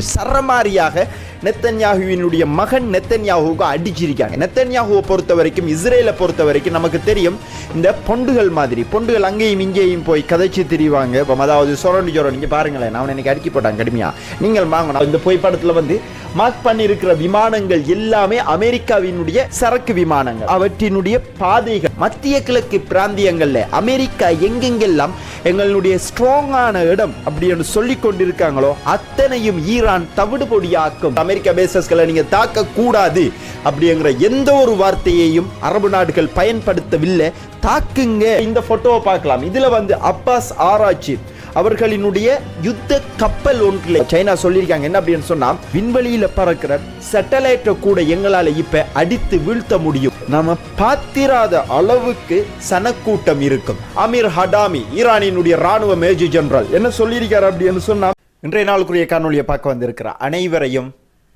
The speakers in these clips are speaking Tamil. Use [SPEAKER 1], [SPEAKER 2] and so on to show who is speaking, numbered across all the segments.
[SPEAKER 1] சரமாரியாக நெத்தன்யாகுவினுடைய மகன் நெத்தன்யாகுவுக்கு அடிச்சிருக்காங்க. நெத்தன்யாகுவை பொறுத்த வரைக்கும் இஸ்ரேலை பொறுத்த வரைக்கும் நமக்கு தெரியும் இந்த பொண்டுகள் மாதிரி பொண்டுகள் அங்கேயும் இங்கேயும் போய் கதைச்சு திரிவாங்க. இப்போ அதாவது சொரண்டு சொரம் நீங்க பாருங்களேன் நான் எனக்கு அடிக்க போட்டாங்க கடுமையா. நீங்கள் வாங்கணும் இந்த புகைப்படத்துல வந்து மார்க் பண்ணியிருக்கிற விமானங்கள் எல்லாமே அமெரிக்காவினுடைய சரக்கு விமானங்கள். அவற்றினுடைய பாதைகள் மத்திய கிழக்கு பிராந்தியங்கள்ல அமெரிக்கா எங்கெங்கெல்லாம் எங்களுடைய ஸ்ட்ராங்கான இடம் அப்படின்னு சொல்லி கொண்டிருக்காங்களோ அத்தனையும் ஈரான் தவிடுபொடியாக்கும். அமெரிக்கா பேசஸ்களை நீங்கள் தாக்க கூடாது அப்படிங்கிற எந்த ஒரு வார்த்தையையும் அரபு நாடுகள் பயன்படுத்தவில்லை. தாக்குங்க. இந்த போட்டோவை பார்க்கலாம். இதில் வந்து அப்பாஸ் ஆராய்ச்சி அவர்களினுடைய யுத்த கப்பல் ஒன்றில் சைனா சொல்லியிருக்காங்க. என்ன அப்படின்னு சொன்னால் விண்வெளியில் பறக்கிற சேட்டலைட்டை கூட எங்களால் இப்போ அடித்து வீழ்த்த முடியும். நம்ம பாத்திராத அளவுக்கு சனக்கூட்டம் இருக்கும். அமீர் ஹடாமி ஈரானினுடைய ராணுவ மேஜர் ஜெனரல். என்ன சொல்லியிருக்காரு அப்படின்னு சொன்னால் இன்றைய நாளுக்குரிய காணொலியை பார்க்க வந்திருக்கிற அனைவரையும்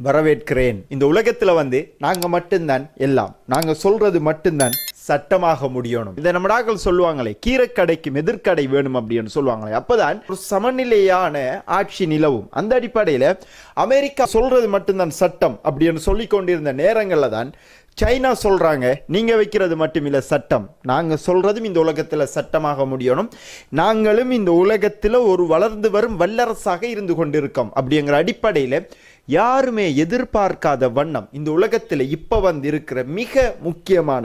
[SPEAKER 1] வரவேற்கிறேன். இந்த உலகத்துல வந்து நாங்க மட்டும்தான் எல்லாம். நாங்க சொல்றது மட்டும்தான் சட்டமாக முடியணும். இதை நம்ம நாங்கள் சொல்லுவாங்களே கீரைக்கடைக்கு எதிர்க்கடை வேணும் அப்படின்னு சொல்லுவாங்களே. அப்பதான் ஒரு சமநிலையான ஆட்சி நிலவும். அந்த அடிப்படையில் அமெரிக்கா சொல்றது மட்டும்தான் சட்டம் அப்படின்னு சொல்லி கொண்டிருந்த நேரங்களில் தான் சைனா சொல்றாங்க நீங்க வைக்கிறது மட்டும் இல்லை சட்டம். நாங்கள் சொல்றதும் இந்த உலகத்தில் சட்டமாக முடியணும். நாங்களும் இந்த உலகத்தில் ஒரு வளர்ந்து வரும் வல்லரசாக இருந்து கொண்டிருக்கோம் அப்படிங்கிற அடிப்படையில் யாருமே எதிர்பார்க்காத வண்ணம் இந்த உலகத்தில் இப்போ வந்து இருக்கிற மிக முக்கியமான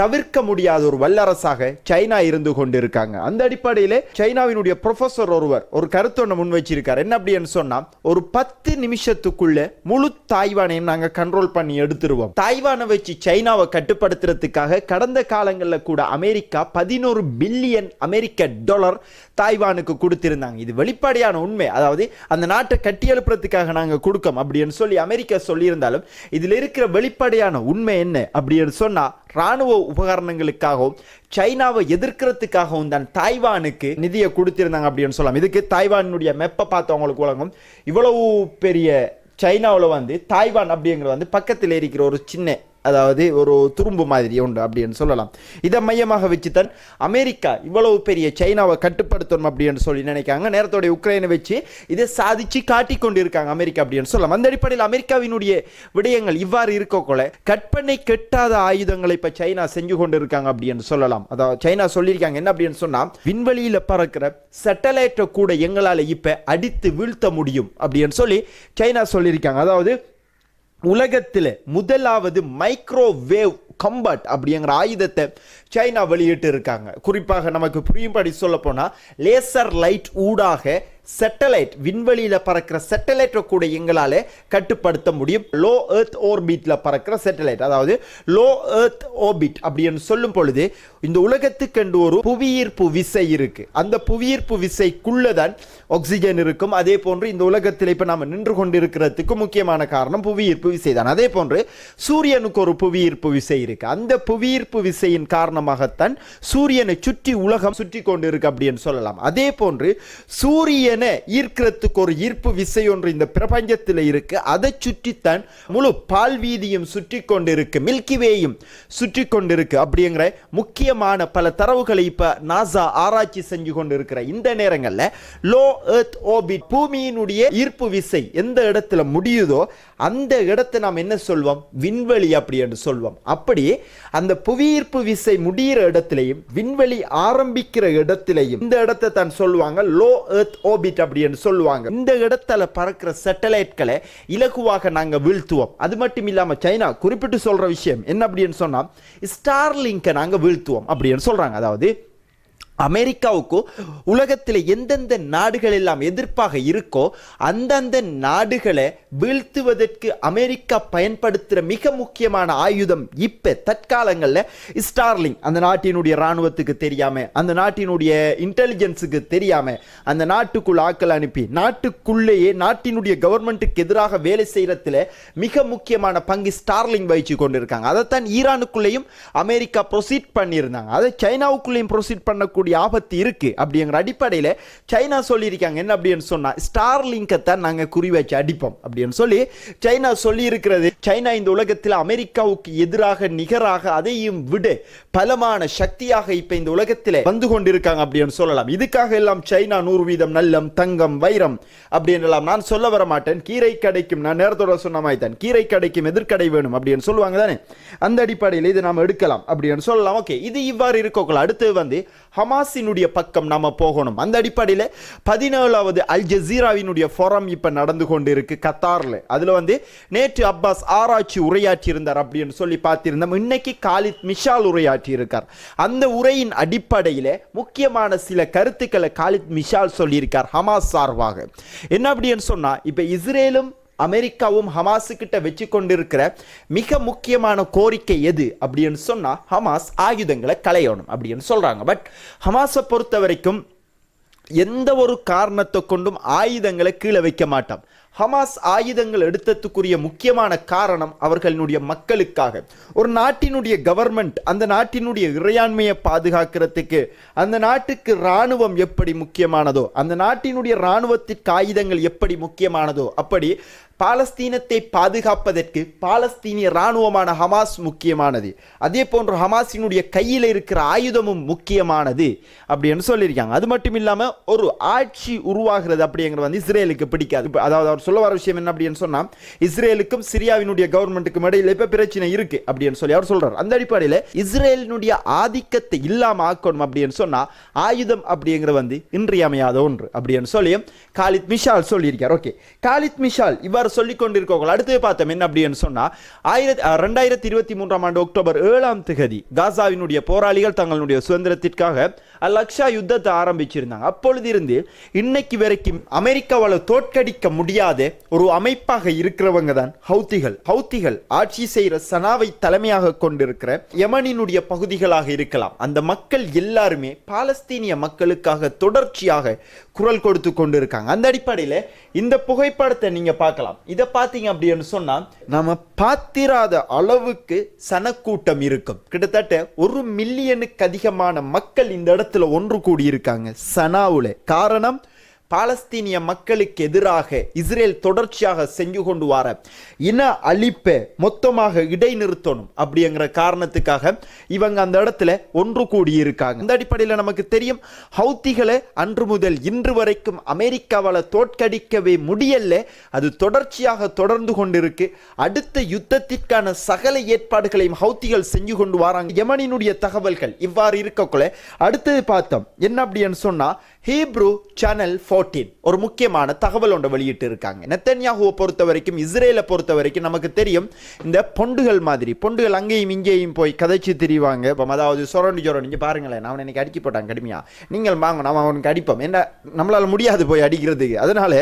[SPEAKER 1] தவிர்க்க முடியாத ஒரு வல்லரசாக சைனா இருந்து கொண்டிருக்காங்க. அந்த அடிப்படையில் சைனாவினுடைய ப்ரொஃபசர் ஒருவர் ஒரு கருத்து ஒன்று முன் வச்சிருக்கார். என்ன அப்படின்னு சொன்னா ஒரு பத்து நிமிஷத்துக்குள்ள முழு தாய்வானையும் நாங்கள் கண்ட்ரோல் பண்ணி எடுத்துருவோம். தாய்வானை வச்சு சைனாவை கட்டுப்படுத்துறதுக்காக கடந்த காலங்களில் கூட அமெரிக்கா பதினோரு பில்லியன் அமெரிக்க டாலர் தாய்வானுக்கு கொடுத்திருந்தாங்க. இது வெளிப்படையான உண்மை. அதாவது அந்த நாட்டை கட்டி எழுப்புறதுக்காக நாங்கள் கொடுக்கோம். அப்படின்னு சொல்லி அமெரிக்கா சொல்லியிருந்தாலும் இதில் இருக்கிற வெளிப்படையான உண்மை என்ன? அப்படின்னு சொன்னால் ராணுவ உபகரணங்களுக்காகவும் சைனாவை எதிர்க்கிறதுக்காகவும் தான் தாய்வானுக்கு நிதியை கொடுத்திருந்தாங்க அப்படின்னு சொல்லலாம். இதுக்கு தாய்வானுடைய மெப்பை பார்த்தவங்களுக்கு வழங்கும். இவ்வளவு பெரிய சைனாவில் வந்து தாய்வான் அப்படிங்கிறது வந்து பக்கத்தில் இருக்கிற ஒரு சின்ன அதாவது ஒரு துரும்பு மாதிரி உண்டு அப்படின்னு சொல்லலாம். இதை மையமாக வச்சு தான் அமெரிக்கா இவ்வளவு பெரிய சைனாவை கட்டுப்படுத்தணும் அப்படின்னு சொல்லி நினைக்காங்க நேரத்தோடைய உக்ரைனை வச்சு இதை சாதிச்சு காட்டி கொண்டு இருக்காங்க அமெரிக்கா அப்படின்னு சொல்லலாம். அந்த அடிப்படையில் அமெரிக்காவினுடைய விடயங்கள் இவ்வாறு இருக்கக்குள்ள கற்பனை கெட்டாத ஆயுதங்களை இப்போ சைனா செஞ்சு கொண்டு இருக்காங்க அப்படின்னு சொல்லலாம். அதாவது சைனா சொல்லியிருக்காங்க. என்ன அப்படின்னு சொன்னால் விண்வெளியில் பறக்கிற சேட்டலைட்டை கூட எங்களால் இப்போ அடித்து வீழ்த்த முடியும் அப்படின்னு சொல்லி சைனா சொல்லியிருக்காங்க. அதாவது உலகத்தில் முதலாவது மைக்ரோவேவ் கம்பட் அப்படிங்கிற ஆயுதத்தை சைனா வெளியிட்டு இருக்காங்க. குறிப்பாக நமக்கு புரியும்படி சொல்ல லேசர் லைட் ஊடாக சேட்டலைட் விண்வெளியில் பறக்கிற சேட்டலைட்டை கூட எங்களால் கட்டுப்படுத்த முடியும். லோ எர்த் ஓர்பிட்டில் பறக்கிற சேட்டலைட் அதாவது லோ எர்த் ஓர்பிட் அப்படின்னு சொல்லும் பொழுது இந்த உலகத்துக்கென்று ஒரு புவியீர்ப்பு விசை இருக்குது அந்த புவியீர்ப்பு விசைக்குள்ளே தான் ஆக்சிஜன் இருக்கும். அதே போன்று இந்த உலகத்தில் இப்போ நாம் நின்று கொண்டிருக்கிறதுக்கு முக்கியமான காரணம் புவியீர்ப்பு விசை தான் அதே போன்று சூரியனுக்கு ஒரு புவியீர்ப்பு விசை இருக்குது அந்த புவியீர்ப்பு விசையின் காரணமாகத்தான் சூரியனை சுற்றி உலகம் சுற்றி கொண்டு இருக்கு அப்படின்னு சொல்லலாம். அதே போன்று சூரியன் ஈர்க்கிறதுக்கு ஒரு ஈர்ப்பு விசை ஒன்று இந்த பிரபஞ்சத்தில் இருக்கு. அதை சுற்றித்தான் முழு பால்வீதியும் சுற்றி கொண்டிருக்கு. மில்கிவேயும் சுற்றி கொண்டிருக்கு. அப்படிங்கிற முக்கியமான பல தரவுகளை இப்ப நாசா ஆராய்ச்சி செஞ்சு கொண்டிருக்கிற இந்த நேரங்களில் லோ எர்த் ஓபிட் பூமியினுடைய ஈர்ப்பு விசை எந்த இடத்துல முடியுதோ அந்த இடத்தை நாம் என்ன சொல்வோம்? விண்வெளி அப்படி என்று சொல்வோம். அப்படி அந்த புவியீர்ப்பு விசை முடிகிற இடத்திலையும் விண்வெளி ஆரம்பிக்கிற இடத்திலையும் இந்த இடத்தை தான் சொல்லுவாங்க. லோ எர்த் ஓபிட் அப்படி என்று சொல்லுவாங்க. இந்த இடத்துல பறக்கிற சேட்டலைட்களை இலகுவாக நாங்க வீழ்த்துவோம். அது மட்டும் இல்லாமல் சைனா குறிப்பிட்டு சொல்ற விஷயம் என்ன அப்படின்னு சொன்னா ஸ்டார்லிங்கை நாங்க வீழ்த்துவோம் அப்படின்னு சொல்றாங்க. அதாவது அமெரிக்காவுக்கோ உலகத்தில் எந்தெந்த நாடுகள் எல்லாம் எதிர்ப்பாக இருக்கோ அந்தந்த நாடுகளை வீழ்த்துவதற்கு அமெரிக்கா பயன்படுத்துகிற மிக முக்கியமான ஆயுதம் இப்போ தற்காலங்களில் ஸ்டார்லிங் அந்த நாட்டினுடைய இராணுவத்துக்கு தெரியாமல் அந்த நாட்டினுடைய இன்டெலிஜென்ஸுக்கு தெரியாமல் அந்த நாட்டுக்குள் ஆக்கள் அனுப்பி நாட்டுக்குள்ளேயே நாட்டினுடைய கவர்மெண்ட்டுக்கு எதிராக வேலை செய்யறதுல மிக முக்கியமான பங்கு ஸ்டார்லிங் வகிச்சு கொண்டிருக்காங்க. அதைத்தான் ஈரானுக்குள்ளேயும் அமெரிக்கா ப்ரொசீட் பண்ணியிருந்தாங்க. அதை சைனாவுக்குள்ளேயும் ப்ரொசீட் பண்ணக்கூடிய வரக்கூடிய ஆபத்து இருக்கு அப்படிங்கிற அடிப்படையில் சைனா சொல்லியிருக்காங்க. என்ன அப்படின்னு சொன்னா ஸ்டார் லிங்கை தான் நாங்கள் குறி வச்சு அடிப்போம் அப்படின்னு சொல்லி சைனா சொல்லி இருக்கிறது சைனா இந்த உலகத்தில் அமெரிக்காவுக்கு எதிராக நிகராக அதையும் விட பலமான சக்தியாக இப்ப இந்த உலகத்தில் வந்து கொண்டிருக்காங்க அப்படின்னு சொல்லலாம். இதுக்காக எல்லாம் சைனா நூறு வீதம் நல்லம் தங்கம் வைரம் அப்படின்னு எல்லாம் நான் சொல்ல வர மாட்டேன். கீரை கடைக்கும் நான் நேரத்தோட சொன்ன மாதிரி தான். கீரை கடைக்கும் எதிர்கடை வேணும் அப்படின்னு சொல்லுவாங்க தானே? அந்த அடிப்படையில் இதை நாம் எடுக்கலாம் அப்படின்னு சொல்லலாம். ஓகே இது இவ்வாறு இருக்கோக்கள் அடுத்து வந்து ஹமாஸினுடைய பக்கம் நாம் போகணும். அந்த அடிப்படையில் பதினேழாவது அல் ஜசீராவினுடைய ஃபோரம் இப்போ நடந்து கொண்டு இருக்கு கத்தாரில். அதில் வந்து நேற்று அப்பாஸ் ஆராய்ச்சி உரையாற்றி இருந்தார் அப்படின்னு சொல்லி பார்த்திருந்தோம். இன்னைக்கு காலித் மிஷால் உரையாற்றி இருக்கார் அந்த உரையின் அடிப்படையில் முக்கியமான சில கருத்துக்களை காலித் மிஷால் சொல்லியிருக்கார் ஹமாஸ் சார்பாக. என்ன அப்படின்னு சொன்னால் இப்போ இஸ்ரேலும் அமெரிக்காவும் ஹமாஸு கிட்ட வச்சு கொண்டிருக்கிற மிக முக்கியமான கோரிக்கை எது அப்படின்னு சொன்னா ஹமாஸ் ஆயுதங்களை களையணும் அப்படின்னு சொல்றாங்க. பட் ஹமாஸை பொறுத்த வரைக்கும் எந்த ஒரு காரணத்தை கொண்டும் ஆயுதங்களை கீழே வைக்க மாட்டோம் ஹமாஸ் ஆயுதங்கள் எடுத்ததுக்குரிய முக்கியமான காரணம் அவர்களுடைய மக்களுக்காக. ஒரு நாட்டினுடைய கவர்மெண்ட் அந்த நாட்டினுடைய இறையாண்மையை பாதுகாக்கிறதுக்கு அந்த நாட்டுக்கு இராணுவம் எப்படி முக்கியமானதோ அந்த நாட்டினுடைய இராணுவத்திற்கு ஆயுதங்கள் எப்படி முக்கியமானதோ அப்படி பாலஸ்தீனத்தை பாதுகாப்பதற்கு பாலஸ்தீனிய இராணுவமான ஹமாஸ் முக்கியமானது. அதே போன்று ஹமாஸினுடைய கையில் இருக்கிற ஆயுதமும் முக்கியமானது அப்படின்னு சொல்லியிருக்காங்க. அது மட்டும் இல்லாமல் ஒரு ஆட்சி உருவாகிறது அப்படிங்கிறது வந்து இஸ்ரேலுக்கு பிடிக்காது. அதாவது அவர் சொல்ல வர விஷயம் என்ன அப்படின்னு சொன்னால் இஸ்ரேலுக்கும் சிரியாவினுடைய கவர்மெண்ட்டுக்கும் இடையில இப்போ பிரச்சனை இருக்கு அப்படின்னு சொல்லி அவர் சொல்றார். அந்த அடிப்படையில் இஸ்ரேலினுடைய ஆதிக்கத்தை இல்லாமல் ஆக்கணும் அப்படின்னு சொன்னால் ஆயுதம் அப்படிங்கிற வந்து இன்றியமையாத ஒன்று அப்படின்னு சொல்லி காலித் மிஷால் சொல்லியிருக்கார். ஓகே. காலித் மிஷால் இவ்வாறு சொல்லிக் கொண்டிருக்கவங்க அடுத்து பார்த்தோம் என்ன அப்படின்னு சொன்னா ஆயிரத்தி ரெண்டாயிரத்தி இருபத்தி மூன்றாம் ஆண்டு அக்டோபர் ஏழாம் திகதி காசாவினுடைய போராளிகள் தங்களுடைய சுதந்திரத்திற்காக அலக்ஷா யுத்தத்தை ஆரம்பிச்சிருந்தாங்க. அப்பொழுது இருந்து இன்னைக்கு வரைக்கும் அமெரிக்காவால் தோற்கடிக்க முடியாத ஒரு அமைப்பாக இருக்கிறவங்க தான் ஹவுத்திகள். ஹவுத்திகள் ஆட்சி செய்கிற சனாவை தலைமையாக கொண்டிருக்கிற யமனினுடைய பகுதிகளாக இருக்கலாம். அந்த மக்கள் எல்லாருமே பாலஸ்தீனிய மக்களுக்காக தொடர்ச்சியாக குரல் கொடுத்து கொண்டிருக்காங்க. அந்த அடிப்படையில் இந்த புகைப்படத்தை நீங்கள் பார்க்கலாம். இதை பார்த்தீங்க அப்படின்னு சொன்னால் நம்ம பார்த்திராத அளவுக்கு சனக்கூட்டம் இருக்கும். கிட்டத்தட்ட ஒரு மில்லியனுக்கு அதிகமான மக்கள் இந்த இடத்துல ஒன்று கூடியிருக்காங்க. சனாவுல. காரணம் பாலஸ்தீனிய மக்களுக்கு எதிராக இஸ்ரேல் தொடர்ச்சியாக செஞ்சு கொண்டு வர இன அழிப்பை மொத்தமாக இடைநிறுத்தணும் அப்படிங்கிற காரணத்துக்காக இவங்க அந்த இடத்துல ஒன்று கூடியிருக்காங்க. இந்த அடிப்படையில் நமக்கு தெரியும் ஹவுத்திகளை அன்று முதல் இன்று வரைக்கும் அமெரிக்காவால் தோற்கடிக்கவே முடியல. அது தொடர்ச்சியாக தொடர்ந்து கொண்டிருக்கு. அடுத்த யுத்தத்திற்கான சகல ஏற்பாடுகளையும் ஹவுத்திகள் செஞ்சு கொண்டு வராங்க. யமனினுடைய தகவல்கள் இவ்வாறு இருக்கக்குள்ள அடுத்தது பார்த்தோம். என்ன அப்படின்னு சொன்னா ஹீப்ரூ சேனல் ஃபார் ஃபோர்டீன் ஒரு முக்கியமான தகவல் ஒன்றை வெளியிட்டு இருக்காங்க நெத்தன்யாகுவை பொறுத்த வரைக்கும் இஸ்ரேலை பொறுத்த வரைக்கும் நமக்கு தெரியும் இந்த பொண்டுகள் மாதிரி பொண்டுகள் அங்கேயும் இங்கேயும் போய் கதைச்சு திரிவாங்க. இப்போ அதாவது சொரண்டு சொரண்டி நீங்கள் பாருங்களேன் நான் எனக்கு அடிக்க போட்டாங்க கடுமையாக நீங்கள் வாங்க நம்ம அவனுக்கு அடிப்போம். என்ன நம்மளால் முடியாது போய் அடிக்கிறதுக்கு. அதனால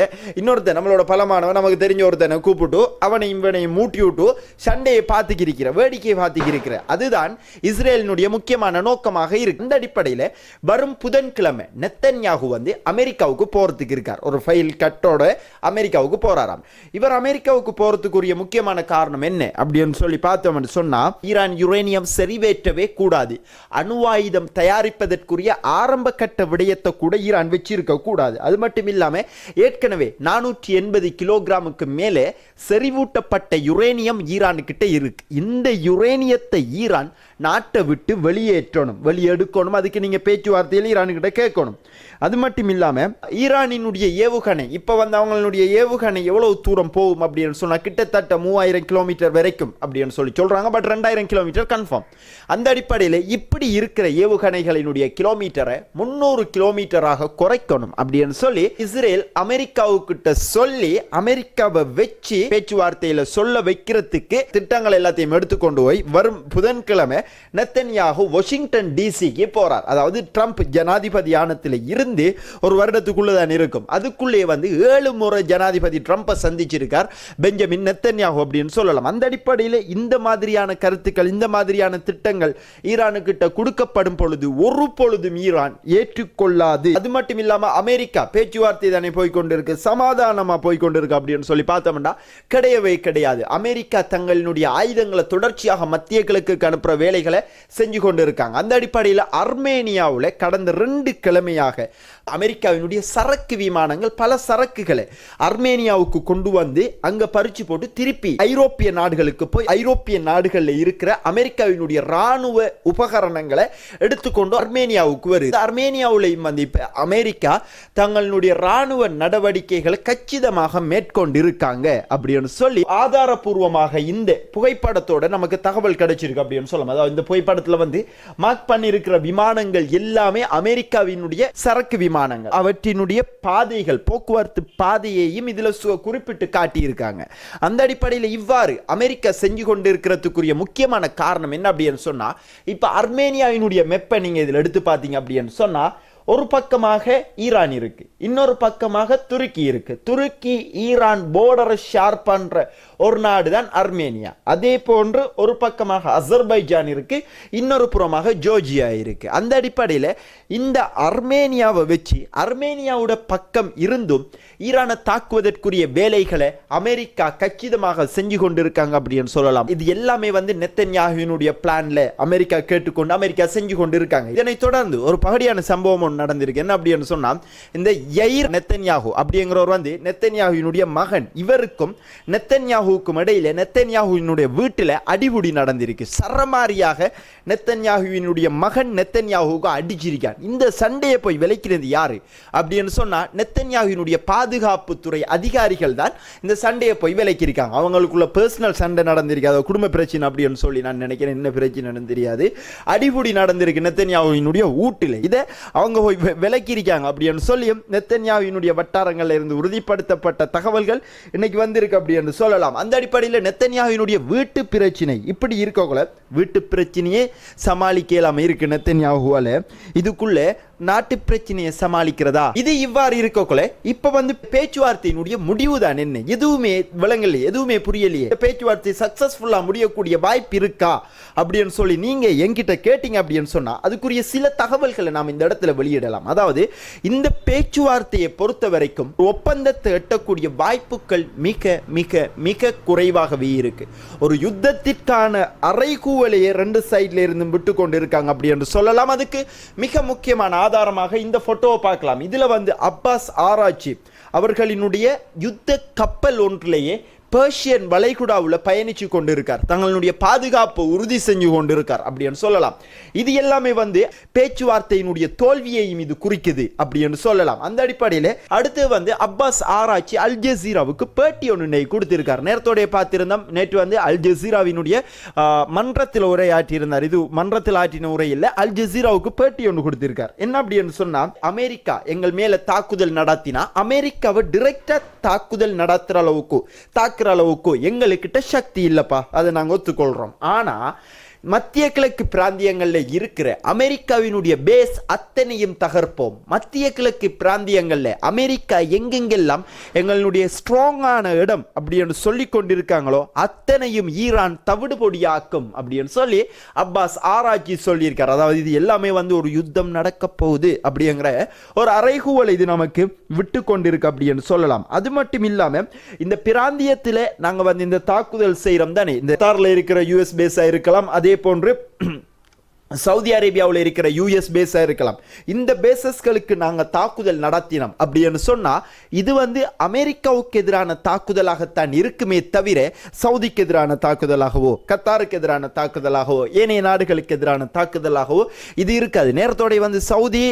[SPEAKER 1] இன்னொருத்தன் நம்மளோட பலமானவன் நமக்கு தெரிஞ்ச ஒருத்தனை கூப்பிட்டு அவனை இவனையும் மூட்டி விட்டு சண்டையை பார்த்துக்கிருக்கிற வேடிக்கையை பார்த்துக்கிருக்கிற அதுதான் இஸ்ரேலினுடைய முக்கியமான நோக்கமாக இருக்கு. இந்த அடிப்படையில் வரும் புதன்கிழமை நெத்தன்யாகு வந்து அமெரிக்காவுக்கு போகிறதுக்கு இருக்கார். ஒரு ஃபைல் கட்டோட அமெரிக்காவுக்கு போறாராம். இவர் அமெரிக்காவுக்கு போறதுக்குரிய முக்கியமான காரணம் என்ன? அப்படின்னு சொல்லி பார்த்தோம்னு சொன்னால் ஈரான் யுரேனியம் செறிவேற்றவே கூடாது. அணுவாயுதம் தயாரிப்பதற்குரிய ஆரம்ப கட்ட விடயத்தை கூட ஈரான் வச்சிருக்க கூடாது. அது மட்டும் இல்லாமல் ஏற்கனவே நானூற்றி எண்பது கிலோகிராமுக்கு மேலே செறிவூட்டப்பட்ட யுரேனியம் ஈரானுக்கிட்ட இருக்கு. இந்த யுரேனியத்தை ஈரான் நாட்டை விட்டு வெளியேற்றணும். வெளியெடுக்கணும். அதுக்கு நீங்க பேச்சுவார்த்தையில் ஈரானுக்கிட்ட கேட்கணும். அது மட்டும் இல்லாம ஈரானினுடைய ஏவுகணை இப்ப வந்து அவங்களுடைய ஏவுகணை எவ்வளவு தூரம் போகும் அப்படின்னு சொன்னா கிட்டத்தட்ட மூவாயிரம் கிலோமீட்டர் வரைக்கும் அப்படின்னு சொல்லி சொல்றாங்க. பட் ரெண்டாயிரம் கிலோமீட்டர் கன்ஃபார்ம் அந்த அடிப்படையில் இப்படி இருக்கிற ஏவுகணைகளினுடைய கிலோமீட்டரை முன்னூறு கிலோமீட்டராக குறைக்கணும் அப்படின்னு சொல்லி இஸ்ரேல் அமெரிக்காவுக்கிட்ட சொல்லி அமெரிக்காவை வச்சு பேச்சுவார்த்தையில சொல்ல வைக்கிறதுக்கு திட்டங்கள் எல்லாத்தையும் எடுத்துக்கொண்டு போய் வரும் புதன்கிழமை நெத்தன்யாகு வாஷிங்டன் டிசிக்கு போகிறார் அதாவது ட்ரம்ப் ஜனாதிபதியானத்தில் இருந்து ஒரு வருடத்துக்குள்ளே தான் இருக்கும். அதுக்குள்ளே வந்து ஏழு முறை ஜனாதிபதி ட்ரம்ப்பை சந்திச்சிருக்கார். பெஞ்சமின் நெத்தன்யாகு அப்படின்னு சொல்லலாம். அந்த அடிப்படையில் இந்த மாதிரியான கருத்துக்கள் இந்த மாதிரியான திட்டங்கள் ஈரானுக்கிட்ட கொடுக்கப்படும் பொழுது ஒரு பொழுதும் ஈரான் ஏற்றுக்கொள்ளாது. அது மட்டும் இல்லாமல் அமெரிக்கா பேச்சுவார்த்தை தானே போய்கொண்டிருக்கு. சமாதானமாக போய்கொண்டிருக்கு அப்படின்னு சொல்லி பார்த்தோம்னா கிடையவே கிடையாது. அமெரிக்கா தங்களினுடைய ஆயுதங்களை தொடர்ச்சியாக மத்திய கிழக்குக்கு அனுப்புகிற வேலை வேலைகளை செஞ்சு கொண்டு இருக்காங்க அந்த அடிப்படையில் அர்மேனியாவில் கடந்த ரெண்டு கிழமையாக அமெரிக்காவினுடைய சரக்கு விமானங்கள் பல சரக்குகளை அர்மேனியாவுக்கு கொண்டு வந்து அங்கே பறிச்சு போட்டு திருப்பி ஐரோப்பிய நாடுகளுக்கு போய் ஐரோப்பிய நாடுகளில் இருக்கிற அமெரிக்காவினுடைய ராணுவ உபகரணங்களை எடுத்துக்கொண்டு அர்மேனியாவுக்கு வருது. அர்மேனியாவிலையும் வந்து இப்போ அமெரிக்கா தங்களுடைய ராணுவ நடவடிக்கைகளை கச்சிதமாக மேற்கொண்டு இருக்காங்க அப்படின்னு சொல்லி ஆதாரபூர்வமாக இந்த புகைப்படத்தோட நமக்கு தகவல் கிடைச்சிருக்கு அப்படின்னு சொல்லலாம் அதாவது இந்த புகைப்படத்துல வந்து மார்க் பண்ணியிருக்கிற விமானங்கள் எல்லாமே அமெரிக்காவினுடைய சரக்கு விமானங்கள். அவற்றினுடைய பாதைகள் போக்குவரத்து பாதையையும் இதுல சு- குறிப்பிட்டு காட்டியிருக்காங்க. அந்த அடிப்படையில் இவ்வாறு அமெரிக்கா செஞ்சு கொண்டு இருக்கிறதுக்குரிய முக்கியமான காரணம் என்ன அப்படின்னு சொன்னா இப்ப அர்மேனியாவினுடைய மெப்பை நீங்க இதில் எடுத்து பார்த்தீங்க அப்படின்னு சொன்னா ஒரு பக்கமாக ஈரான் இருக்கு இன்னொரு பக்கமாக துருக்கி இருக்கு. துருக்கி ஈரான் போர்டரை ஷேர் பண்ற ஒரு நாடு தான் அர்மேனியா. அதே போன்று ஒரு பக்கமாக அசர்பைஜான் இருக்கு இன்னொரு புறமாக ஜோர்ஜியா இருக்கு. அந்த அடிப்படையில் இந்த அர்மேனியாவை வச்சு அர்மேனியாவோட பக்கம் இருந்தும் ஈரானை தாக்குவதற்குரிய வேலைகளை அமெரிக்கா கச்சிதமாக செஞ்சு கொண்டிருக்காங்க அப்படின்னு சொல்லலாம். இது எல்லாமே வந்து நெத்தன்யாகுவினுடைய பிளான்ல அமெரிக்கா கேட்டுக்கொண்டு அமெரிக்கா செஞ்சு கொண்டு இருக்காங்க இதனை தொடர்ந்து ஒரு பகடியான சம்பவம் ஒன்று நடந்திருக்கு. என்ன அப்படின்னு சொன்னா இந்த யைர் நெத்தன்யாகு அப்படிங்கிறவர் வந்து நெத்தன்யாகுவினுடைய மகன். இவருக்கும் நெத்தன்யாகு நெத்தன்யாகுவுக்கும் இடையில நெத்தன்யாகுவினுடைய வீட்டில் அடிபுடி நடந்திருக்கு. சரமாரியாக நெத்தன்யாகுவினுடைய மகன் நெத்தன்யாகுவுக்கு அடிச்சிருக்கான். இந்த சண்டையை போய் விளைக்கிறது யாரு? அப்படின்னு சொன்னால் நெத்தன்யாகுவினுடைய பாதுகாப்புத்துறை அதிகாரிகள் தான் இந்த சண்டையை போய் விலைக்கிருக்காங்க அவங்களுக்குள்ள பர்சனல் சண்டை நடந்திருக்கு. அதாவது குடும்ப பிரச்சனை அப்படின்னு சொல்லி நான் நினைக்கிறேன். என்ன பிரச்சனைன்னு தெரியாது. அடிபுடி நடந்திருக்கு நெத்தன்யாகுவினுடைய வீட்டில். இதை அவங்க போய் விளக்கியிருக்காங்க அப்படின்னு சொல்லியும் நெத்தன்யாவினுடைய வட்டாரங்களில் இருந்து உறுதிப்படுத்தப்பட்ட தகவல்கள் இன்னைக்கு வந்திருக்கு அப்படின்னு சொல்லலாம். அந்த அடிப்படையில் நெத்தன்யாவினுடைய வீட்டு பிரச்சனை. இப்படி இருக்கக்குள்ள வீட்டு பிரச்சனையே சமாளிக்கலாம் இருக்கு நெத்தன்யாகுவால. இதுக்குள்ள நாட்டு பிரச்சனையை சமாளிக்கிறதா? இது இவ்வாறு இருக்கக்குள்ள இப்ப வந்து பேச்சுவார்த்தையினுடைய முடிவு தான் என்ன? எதுவுமே விளங்கலையே எதுவுமே புரியலையே. பேச்சுவார்த்தை சக்சஸ்ஃபுல்லா முடியக்கூடிய வாய்ப்பு இருக்கா? அப்படின்னு சொல்லி நீங்க என்கிட்ட கேட்டீங்க அப்படின்னு சொன்னா அதுக்குரிய சில தகவல்களை நாம் இந்த இடத்துல வெளியிடலாம். அதாவது இந்த பேச்சுவார்த்தையை பொறுத்த வரைக்கும் ஒப்பந்தத்தை எட்டக்கூடிய வாய்ப்புகள் மிக மிக மிக குறைவாகவே இருக்கு. ஒரு யுத்தத்திற்கான அறைகூவலையே ரெண்டு சைட்ல இருந்து விட்டு கொண்டு இருக்காங்க அப்படி என்று சொல்லலாம். அதுக்கு மிக முக்கியமான ஆதாரமாக இந்த போட்டோவை பார்க்கலாம். இதுல வந்து அப்பாஸ் ஆராய்ச்சி அவர்களினுடைய யுத்த கப்பல் ஒன்றிலேயே பேர்ஷியன் வளைகுடாவில் பயணித்து கொண்டிருக்கார். தங்களுடைய பாதுகாப்பை உறுதி செஞ்சு கொண்டிருக்கார் அப்படின்னு சொல்லலாம். இது எல்லாமே வந்து பேச்சுவார்த்தையினுடைய தோல்வியையும் இது குறிக்குது அப்படின்னு சொல்லலாம். அந்த அடிப்படையில் அடுத்து வந்து அப்பாஸ் ஆராய்ச்சி அல் ஜசீராவுக்கு பேட்டி ஒன்று கொடுத்திருக்கார். நேரத்தோடைய பார்த்திருந்தோம். நேற்று வந்து அல் ஜசீராவினுடைய மன்றத்தில் உரையாற்றியிருந்தார். இது மன்றத்தில் ஆற்றின உரையில் அல் ஜசீராவுக்கு பேட்டி ஒன்று கொடுத்திருக்கார். என்ன அப்படின்னு சொன்னால் அமெரிக்கா எங்கள் மேலே தாக்குதல் நடத்தினா அமெரிக்காவை டிரெக்டாக தாக்குதல் நடத்துகிற அளவுக்கு தாக்குற அளவுக்கு எங்களுக்கிட்ட சக்தி இல்லப்பா. அதை நாங்க ஒத்துக்கொள்கிறோம் ஆனா மத்திய கிழக்கு பிராந்தியங்களில் இருக்கிற அமெரிக்காவினுடைய பேஸ் அத்தனையும் தகர்ப்போம். மத்திய கிழக்கு பிராந்தியங்களில் அமெரிக்கா எங்கெங்கெல்லாம் எங்களுடைய ஸ்ட்ராங்கான இடம் அப்படின்னு சொல்லி கொண்டிருக்காங்களோ அத்தனையும் ஈரான் தவிடு பொடியாக்கும் அப்படின்னு சொல்லி அப்பாஸ் ஆராய்ச்சி சொல்லியிருக்கார். அதாவது இது எல்லாமே வந்து ஒரு யுத்தம் நடக்க போகுது அப்படிங்கிற ஒரு அறைகூவலை இது நமக்கு விட்டு கொண்டிருக்கு அப்படின்னு சொல்லலாம். அது மட்டும் இல்லாமல் இந்த பிராந்தியத்தில் நாங்கள் வந்து இந்த தாக்குதல் செய்கிறோம் தானே. இந்த தாரில் இருக்கிற யூஎஸ் பேஸாக இருக்கலாம் அதே போன்று சவுதி அரேபியாவில் இருக்கிற யூஎஸ் பேஸாக இருக்கலாம். இந்த பேசஸ்களுக்கு நாங்கள் தாக்குதல் நடத்தினோம். அப்படின்னு சொன்னால் இது வந்து அமெரிக்காவுக்கு எதிரான தாக்குதலாகத்தான் இருக்குமே தவிர சவுதிக்கு எதிரான தாக்குதலாகவோ கத்தாருக்கு எதிரான தாக்குதலாகவோ ஏனைய நாடுகளுக்கு எதிரான தாக்குதலாகவோ இது இருக்காது. நேரத்தோடைய வந்து சவுதி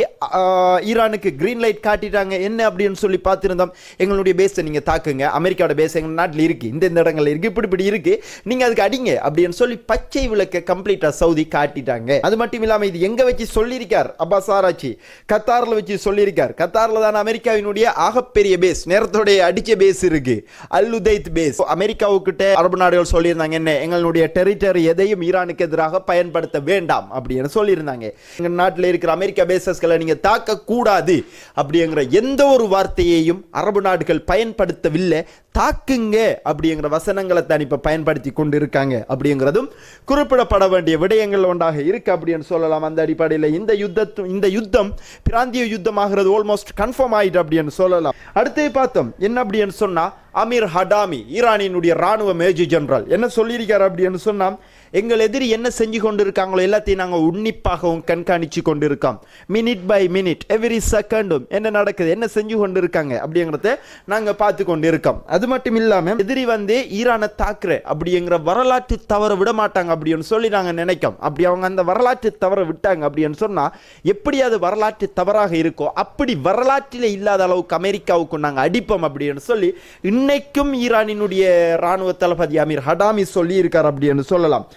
[SPEAKER 1] ஈரானுக்கு க்ரீன் லைட் காட்டிட்டாங்க. என்ன அப்படின்னு சொல்லி பார்த்துருந்தோம். எங்களுடைய பேஸை நீங்கள் தாக்குங்க. அமெரிக்காவோட பேஸ் எங்கள் நாட்டில் இருக்குது இந்த இந்த இடங்கள்ல இருக்குது இப்படி இப்படி இருக்குது நீங்கள் அதுக்கு அடிங்க அப்படின்னு சொல்லி பச்சை விளக்க கம்ப்ளீட்டாக சவுதி காட்டிட்டாங்க. அது மட்டும் இல்லாமல் இது எங்கே வச்சு சொல்லியிருக்கார்? அப்பாஸ் ஆராய்ச்சி. கத்தாரில் வச்சு சொல்லியிருக்கார். கத்தாரில் தான் அமெரிக்காவினுடைய ஆகப்பெரிய பேஸ் நேரத்தோடைய அடிச்ச பேஸ் இருக்கு. அல் உதைத் பேஸ் அமெரிக்காவுக்கிட்ட அரபு நாடுகள் சொல்லியிருந்தாங்க என்ன எங்களுடைய டெரிட்டரி எதையும் ஈரானுக்கு எதிராக பயன்படுத்த வேண்டாம் அப்படின்னு சொல்லியிருந்தாங்க. எங்கள் நாட்டில் இருக்கிற அமெரிக்கா பேசஸ்களை நீங்கள் தாக்கக்கூடாது அப்படிங்கிற எந்த ஒரு வார்த்தையையும் அரபு நாடுகள் பயன்படுத்தவில்லை. தாக்குங்க அப்படிங்கிற வசனங்களை தான் இப்போ பயன்படுத்தி கொண்டு இருக்காங்க அப்படிங்கிறதும் குறிப்பிடப்பட வேண்டிய விடயங்கள் ஒன்றாக இருக்க அப்படின்னு சொல்லலாம் அந்த அடிப்படையில். இந்த யுத்தத்து இந்த யுத்தம் பிராந்திய யுத்தமாகிறது ஆல்மோஸ்ட் கன்ஃபார்ம் ஆயிட்டு அப்படின்னு சொல்லலாம். அடுத்து பார்த்தோம் என்ன அப்படின்னு சொன்னா அமீர் ஹடாமி ஈரானினுடைய ராணுவ மேஜர் ஜெனரல் என்ன சொல்லியிருக்கார் அப்படின்னு சொன்னா எங்கள் எதிரி என்ன செஞ்சு கொண்டு இருக்காங்களோ எல்லாத்தையும் நாங்கள் உன்னிப்பாகவும் கண்காணித்து கொண்டு இருக்கோம் மினிட் பை மினிட் எவ்ரி செகண்டும் என்ன நடக்குது என்ன செஞ்சு கொண்டு இருக்காங்க அப்படிங்கிறத நாங்கள் பார்த்து கொண்டு இருக்கோம் அது மட்டும் இல்லாமல் எதிரி வந்து ஈரானை தாக்குற அப்படிங்கிற வரலாற்று தவற விட மாட்டாங்க அப்படின்னு சொல்லி நாங்கள் நினைக்கோம். அப்படி அவங்க அந்த வரலாற்று தவற விட்டாங்க அப்படின்னு சொன்னால் எப்படி அது வரலாற்று தவறாக இருக்கோ அப்படி வரலாற்றில் இல்லாத அளவுக்கு அமெரிக்காவுக்கு நாங்கள் அடிப்போம் அப்படின்னு சொல்லி இன்னைக்கும் ஈரானினுடைய ராணுவ தளபதி அமீர் ஹடாமி சொல்லி இருக்கார் அப்படின்னு சொல்லலாம்.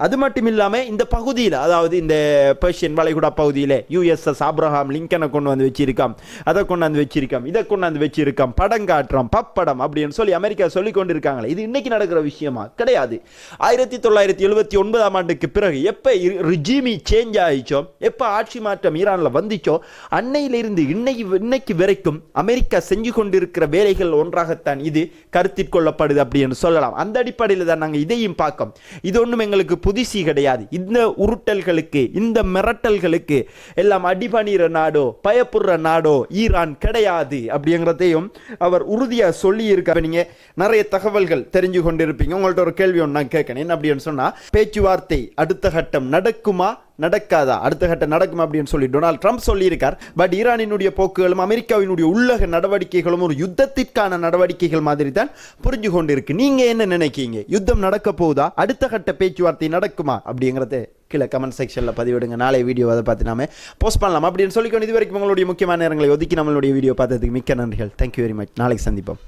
[SPEAKER 1] அது மட்டும் இல்லாமல் இந்த பகுதியில் அதாவது இந்த பெர்ஷியன் வளைகுடா பகுதியில் யூஎஸ்எஸ் ஆப்ரஹாம் லிங்கனை கொண்டு வந்து வச்சிருக்காம் அதை கொண்டாந்து வச்சிருக்கோம் இதை கொண்டாந்து வச்சிருக்கோம் படம் காட்டுறோம் பப்படம் அப்படின்னு சொல்லி அமெரிக்கா சொல்லி கொண்டிருக்காங்களே இது இன்னைக்கு நடக்கிற விஷயமா? கிடையாது. ஆயிரத்தி தொள்ளாயிரத்தி எழுபத்தி ஒன்பதாம் ஆண்டுக்கு பிறகு எப்போ ரிஜிமி சேஞ்ச் ஆயிச்சோ எப்போ ஆட்சி மாற்றம் ஈரானில் வந்துச்சோ அன்னையிலிருந்து இன்னைக்கு இன்னைக்கு வரைக்கும் அமெரிக்கா செஞ்சு கொண்டிருக்கிற வேலைகள் ஒன்றாகத்தான் இது கருத்தில் கொள்ளப்படுது அப்படின்னு சொல்லலாம். அந்த அடிப்படையில் தான் நாங்கள் இதையும் பார்க்கோம். இது ஒன்றும் எங்களுக்கு புதிசி கிடையாது. இந்த உருட்டல்களுக்கு இந்த மிரட்டல்களுக்கு எல்லாம் அடிபணிகிற நாடோ பயப்படுற நாடோ ஈரான் கிடையாது அப்படிங்கிறதையும் அவர் உறுதியாக சொல்லியிருக்காரு நீங்கள் நிறைய தகவல்கள் தெரிஞ்சு கொண்டிருப்பீங்க. உங்கள்ட்ட ஒரு கேள்வி ஒன்று நான் கேட்கணும் என்ன அப்படின்னு சொன்னால் பேச்சுவார்த்தை அடுத்த கட்டம் நடக்குமா? நடக்காதா? அடுத்த கட்டம் நடக்கும் அப்படின்னு சொல்லி டொனால்ட் ட்ரம்ப் சொல்லியிருக்கார். பட் ஈரானினுடைய போக்குகளும் அமெரிக்காவினுடைய உள்ளக நடவடிக்கைகளும் ஒரு யுத்தத்திற்கான நடவடிக்கைகள் மாதிரி தான் புரிஞ்சு கொண்டிருக்கு. நீங்க என்ன நினைக்கீங்க யுத்தம் நடக்க போகுதா? அடுத்த கட்ட பேச்சுவார்த்தை நடக்குமா? அப்படிங்கிறத கீழே கமெண்ட் செக்ஷனில் பதிவிடுங்க. நாளை வீடியோ அதை பார்த்து நாம போஸ்ட் பண்ணலாம். அப்படின்னு சொல்லிக்கொண்டு இது வரைக்கும் உங்களுடைய முக்கியமான நேரங்களை ஒதுக்கி நம்மளுடைய வீடியோ பார்த்ததுக்கு மிக்க நன்றிகள். தேங்க்யூ வெரி மச் நாளைக்கு சந்திப்போம்.